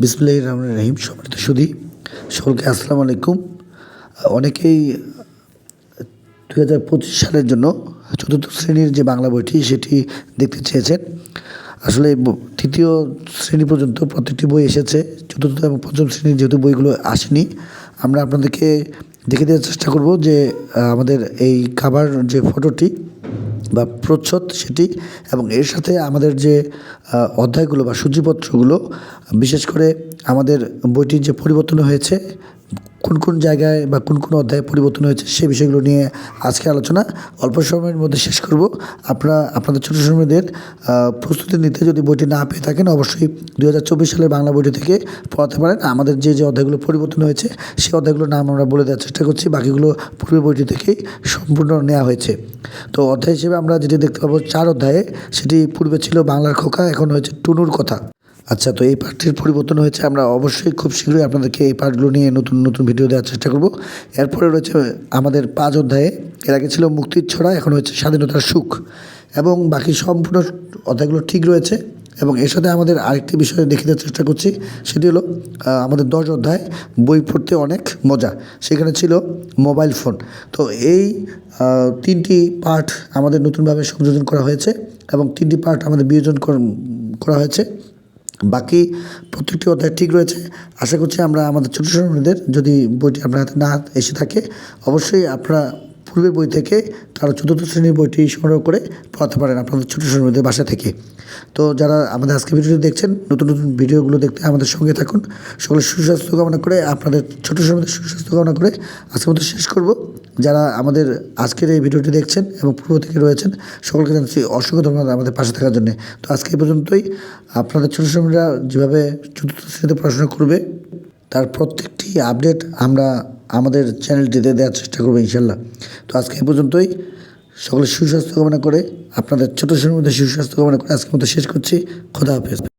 বিসমুল্লাহ রহমান রহিম, সম্মানিত সুদী সকলকে আসসালামু আলাইকুম। অনেকেই দু হাজার পঁচিশ সালের জন্য চতুর্থ শ্রেণির যে বাংলা বইটি, সেটি দেখতে চেয়েছেন। আসলে তৃতীয় শ্রেণি পর্যন্ত প্রত্যেকটি বই এসেছে। চতুর্থ এবং পঞ্চম শ্রেণির যেহেতু বইগুলো আসেনি, আমরা আপনাদেরকে দেখে দেওয়ার চেষ্টা করব যে আমাদের এই কাভার যে ফটোটি বা প্রচ্ছদ সেটি এবং এর সাথে আমাদের যে অধ্যায়গুলো বা সূচিপত্রগুলো, বিশেষ করে আমাদের বইটির যে পরিবর্তন হয়েছে কোন কোন জায়গায় বা কোন কোন অধ্যায়ে পরিবর্তন হয়েছে সে বিষয়গুলো নিয়ে আজকে আলোচনা অল্প সময়ের মধ্যে শেষ করব। আপনারা, আপনাদের ছোটো সময়দের প্রস্তুতি নিতে যদি বইটি না পেয়ে থাকেন, অবশ্যই দু হাজার চব্বিশ সালের বাংলা বইটি থেকে পড়াতে পারেন। আমাদের যে যে অধ্যায়গুলো পরিবর্তন হয়েছে, সেই অধ্যায়গুলোর নাম আমরা বলে দেওয়ার চেষ্টা করছি। বাকিগুলো পূর্বের বইটি থেকেই সম্পূর্ণ নেওয়া হয়েছে। তো অধ্যায় হিসেবে আমরা যেটি দেখতে পাবো, চার অধ্যায়ে, সেটি পূর্বে ছিল বাংলার খোকা, এখন হয়েছে টুনুর কথা। আচ্ছা তো এই পার্টটির পরিবর্তন হয়েছে। আমরা অবশ্যই খুব শীঘ্রই আপনাদেরকে এই পার্টগুলো নিয়ে নতুন নতুন ভিডিও দেওয়ার চেষ্টা করব। এরপরে রয়েছে আমাদের পাঁচ অধ্যায়ে। এর আগে ছিল মুক্তির ছড়া, এখন হচ্ছে স্বাধীনতার সুখ। এবং বাকি সম্পূর্ণ অধ্যায়গুলো ঠিক রয়েছে। এবং এর সাথে আমাদের আরেকটি বিষয় দেখে দেওয়ার চেষ্টা করছি। সেটি হলো আমাদের দশ অধ্যায়, বই পড়তে অনেক মজা। সেখানে ছিল মোবাইল ফোন। তো এই তিনটি পার্ট আমাদের নতুনভাবে সংযোজন করা হয়েছে এবং তিনটি পার্ট আমাদের বিয়োজন করা হয়েছে। বাকি প্রত্যেকটি অধ্যায় ঠিক রয়েছে। আশা করছি আমরা আমাদের ছোটো ছোটোদের যদি বইটি আপনার হাতে না এসে থাকে, অবশ্যই আপনারা পূর্বের বই থেকে কারও চতুর্থ শ্রেণির বইটি সংগ্রহ করে পড়াতে পারেন আপনাদের ছোটো ছোটোদের বাসা থেকে। তো যারা আমাদের আজকে ভিডিওটি দেখছেন, নতুন নতুন ভিডিওগুলো দেখতে আমাদের সঙ্গে থাকুন। সকলের সুস্বাস্থ্য কামনা করে, আপনাদের ছোটো ছোটোদের সুস্বাস্থ্য কামনা করে আজকের মতো শেষ করব। যারা আমাদের আজকের এই ভিডিওটি দেখছেন এবং পূর্ব থেকে রয়েছেন, সকলকে জানাচ্ছি অসংখ্য ধন্যবাদ আমাদের পাশে থাকার জন্য। তো আজকে এই পর্যন্তই। আপনাদের ছোটো ছোটোরা যেভাবে চতুর্থ শ্রেণীতে পড়াশোনা করবে, তার প্রত্যেকটি আপডেট আমরা আমাদের চ্যানেলটিতে দেওয়ার চেষ্টা করব ইনশাল্লাহ। তো আজকে এই পর্যন্তই। সকলের সুস্বাস্থ্য কামনা করে, আপনাদের ছোটো শ্রেণির মধ্যে সুস্বাস্থ্য কামনা করে আজকের মতো শেষ করছি। খোদা হাফেজ।